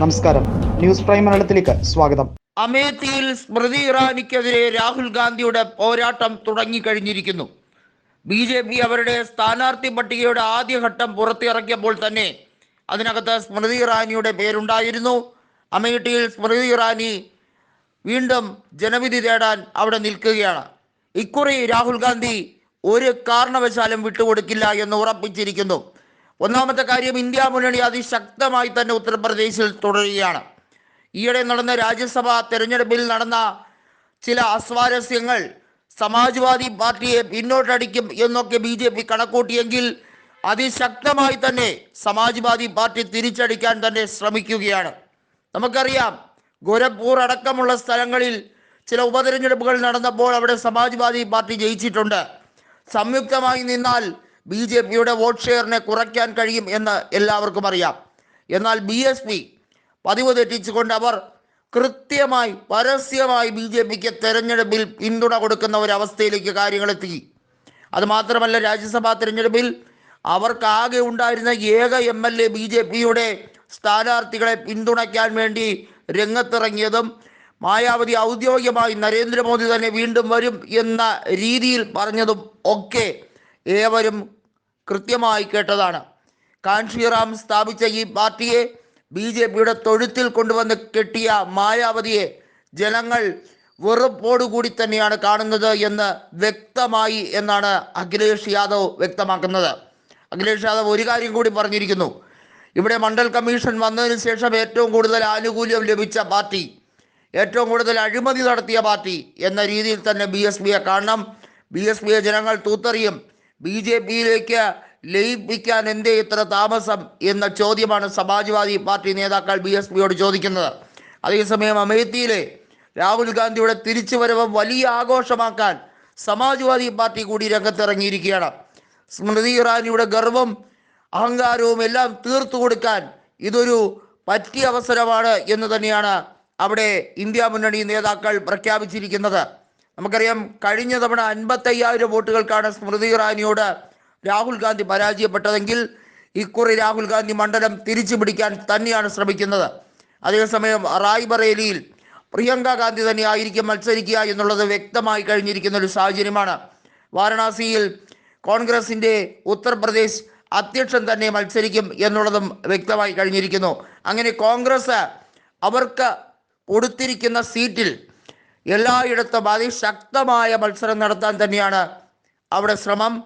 നമസ്കാരം. News prime മലയാളത്തിലേക്ക് സ്വാഗതം. അമേത്തിയിൽ സ്മൃതി ഇറാനിക്കെതിരെ രാഹുൽ ഗാന്ധിയുടെ പോരാട്ടം തുടങ്ങിക്കഴിഞ്ഞിരിക്കുന്നു. ബി ജെ പി അവരുടെ സ്ഥാനാർത്ഥി പട്ടികയുടെ ആദ്യഘട്ടം പുറത്തിറക്കിയപ്പോൾ തന്നെ അതിനകത്ത് സ്മൃതി ഇറാനിയുടെ പേരുണ്ടായിരുന്നു. അമേഠിയിൽ സ്മൃതി ഇറാനി വീണ്ടും ജനവിധി തേടാൻ അവിടെ നിൽക്കുകയാണ്. ഇക്കുറി രാഹുൽ ഗാന്ധി ഒരു കാരണവശാലും വിട്ടുകൊടുക്കില്ല എന്ന് ഉറപ്പിച്ചിരിക്കുന്നു. ഒന്നാമത്തെ കാര്യം ഇന്ത്യ മുന്നണി അതിശക്തമായി തന്നെ ഉത്തർപ്രദേശിൽ തുടരുകയാണ്. ഈയിടെ നടന്ന രാജ്യസഭാ തെരഞ്ഞെടുപ്പിൽ നടന്ന ചില അസ്വാരസ്യങ്ങൾ സമാജ്വാദി പാർട്ടിയെ പിന്നോട്ടടിക്കും എന്നൊക്കെ ബി ജെ പി കണക്കൂട്ടിയെങ്കിൽ അതിശക്തമായി തന്നെ സമാജ്വാദി പാർട്ടി തിരിച്ചടിക്കാൻ തന്നെ ശ്രമിക്കുകയാണ്. നമുക്കറിയാം ഗോരഖ്പൂർ അടക്കമുള്ള സ്ഥലങ്ങളിൽ ചില ഉപതെരഞ്ഞെടുപ്പുകൾ നടന്നപ്പോൾ അവിടെ സമാജ്വാദി പാർട്ടി ജയിച്ചിട്ടുണ്ട്. സംയുക്തമായി നിന്നാൽ ബി ജെ പിയുടെ വോട്ട് ഷെയറിനെ കുറയ്ക്കാൻ കഴിയും എന്ന് എല്ലാവർക്കും അറിയാം. എന്നാൽ ബി എസ് പി പതിവ് തെറ്റിച്ചുകൊണ്ട് അവർ കൃത്യമായി പരസ്യമായി ബി ജെ പിക്ക് തെരഞ്ഞെടുപ്പിൽ പിന്തുണ കൊടുക്കുന്ന ഒരവസ്ഥയിലേക്ക് കാര്യങ്ങളെത്തി അതുമാത്രമല്ല അത് മാത്രമല്ല രാജ്യസഭാ തെരഞ്ഞെടുപ്പിൽ അവർക്കാകെ ഉണ്ടായിരുന്ന ഏക M L A B J പിയുടെ സ്ഥാനാർത്ഥികളെ പിന്തുണയ്ക്കാൻ വേണ്ടി രംഗത്തിറങ്ങിയതും മായാവതി ഔദ്യോഗികമായി നരേന്ദ്രമോദി തന്നെ വീണ്ടും വരും എന്ന രീതിയിൽ പറഞ്ഞതും ഒക്കെ ഏവരും കൃത്യമായി കേട്ടതാണ്. കാൻഷിറാം സ്ഥാപിച്ച ഈ പാർട്ടിയെ ബി ജെ പിയുടെ തൊഴുത്തിൽ കൊണ്ടുവന്ന് കെട്ടിയ മായാവതിയെ ജനങ്ങൾ വെറുപ്പോടുകൂടി തന്നെയാണ് കാണുന്നത് എന്ന് വ്യക്തമായി എന്നാണ് അഖിലേഷ് യാദവ് വ്യക്തമാക്കുന്നത്. അഖിലേഷ് യാദവ് ഒരു കാര്യം കൂടി പറഞ്ഞിരിക്കുന്നു. ഇവിടെ മണ്ഡൽ കമ്മീഷൻ വന്നതിന് ശേഷം ഏറ്റവും കൂടുതൽ ആനുകൂല്യം ലഭിച്ച പാർട്ടി ഏറ്റവും കൂടുതൽ അഴിമതി നടത്തിയ പാർട്ടി എന്ന രീതിയിൽ തന്നെ ബി എസ് പിയെ കാണണം. ബി എസ് പിയെ ജനങ്ങൾ തൂത്തെറിയും. ബി ജെ പിയിലേക്ക് ലയിപ്പിക്കാൻ എന്തേ ഇത്ര താമസം എന്ന ചോദ്യമാണ് സമാജ്വാദി പാർട്ടി നേതാക്കൾ ബി എസ് പിയോട് ചോദിക്കുന്നത്. അതേസമയം അമേത്തിയിലെ രാഹുൽ ഗാന്ധിയുടെ തിരിച്ചുവരവ് വലിയ ആഘോഷമാക്കാൻ സമാജ്വാദി പാർട്ടി കൂടി രംഗത്തിറങ്ങിയിരിക്കുകയാണ്. സ്മൃതി ഇറാനിയുടെ ഗർവം അഹങ്കാരവും എല്ലാം തീർത്തു കൊടുക്കാൻ ഇതൊരു പറ്റിയ അവസരമാണ് എന്ന് തന്നെയാണ് അവിടെ ഇന്ത്യ മുന്നണി നേതാക്കൾ പ്രഖ്യാപിച്ചിരിക്കുന്നത്. നമുക്കറിയാം കഴിഞ്ഞ തവണ അൻപത്തയ്യായിരം വോട്ടുകൾക്കാണ് സ്മൃതി ഇറാനിയോട് രാഹുൽ ഗാന്ധി പരാജയപ്പെട്ടതെങ്കിൽ ഇക്കുറി രാഹുൽ ഗാന്ധി മണ്ഡലം തിരിച്ചു പിടിക്കാൻ തന്നെയാണ് ശ്രമിക്കുന്നത്. അതേസമയം റായ്ബറേലിയിൽ പ്രിയങ്ക ഗാന്ധി തന്നെ ആയിരിക്കും മത്സരിക്കുക എന്നുള്ളത് വ്യക്തമായി കഴിഞ്ഞിരിക്കുന്ന ഒരു സാഹചര്യമാണ്. വാരണാസിയിൽ കോൺഗ്രസിന്റെ ഉത്തർപ്രദേശ് അധ്യക്ഷൻ തന്നെ മത്സരിക്കും എന്നുള്ളതും വ്യക്തമായി കഴിഞ്ഞിരിക്കുന്നു. അങ്ങനെ കോൺഗ്രസ് അവർക്ക് കൊടുത്തിരിക്കുന്ന സീറ്റിൽ എല്ലായിടത്തും അതിശക്തമായ മത്സരം നടത്താൻ തന്നെയാണ് അവിടെ ശ്രമം.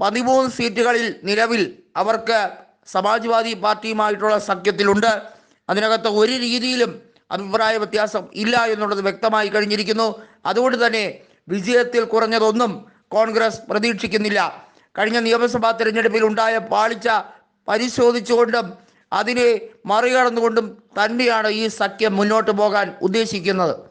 പതിമൂന്ന് സീറ്റുകളിൽ നിലവിൽ അവർക്ക് സമാജ്വാദി പാർട്ടിയുമായിട്ടുള്ള സഖ്യത്തിലുണ്ട്. അതിനകത്ത് ഒരു രീതിയിലും അഭിപ്രായ വ്യത്യാസം ഇല്ല എന്നുള്ളത് വ്യക്തമായി കഴിഞ്ഞിരിക്കുന്നു. അതുകൊണ്ട് തന്നെ വിജയത്തിൽ കുറഞ്ഞതൊന്നും കോൺഗ്രസ് പ്രതീക്ഷിക്കുന്നില്ല. കഴിഞ്ഞ നിയമസഭാ തെരഞ്ഞെടുപ്പിൽ ഉണ്ടായ പാളിച്ച പരിശോധിച്ചുകൊണ്ടും അതിനെ മറികടന്നുകൊണ്ടും തന്നെയാണ് ഈ സഖ്യം മുന്നോട്ട് പോകാൻ ഉദ്ദേശിക്കുന്നത്.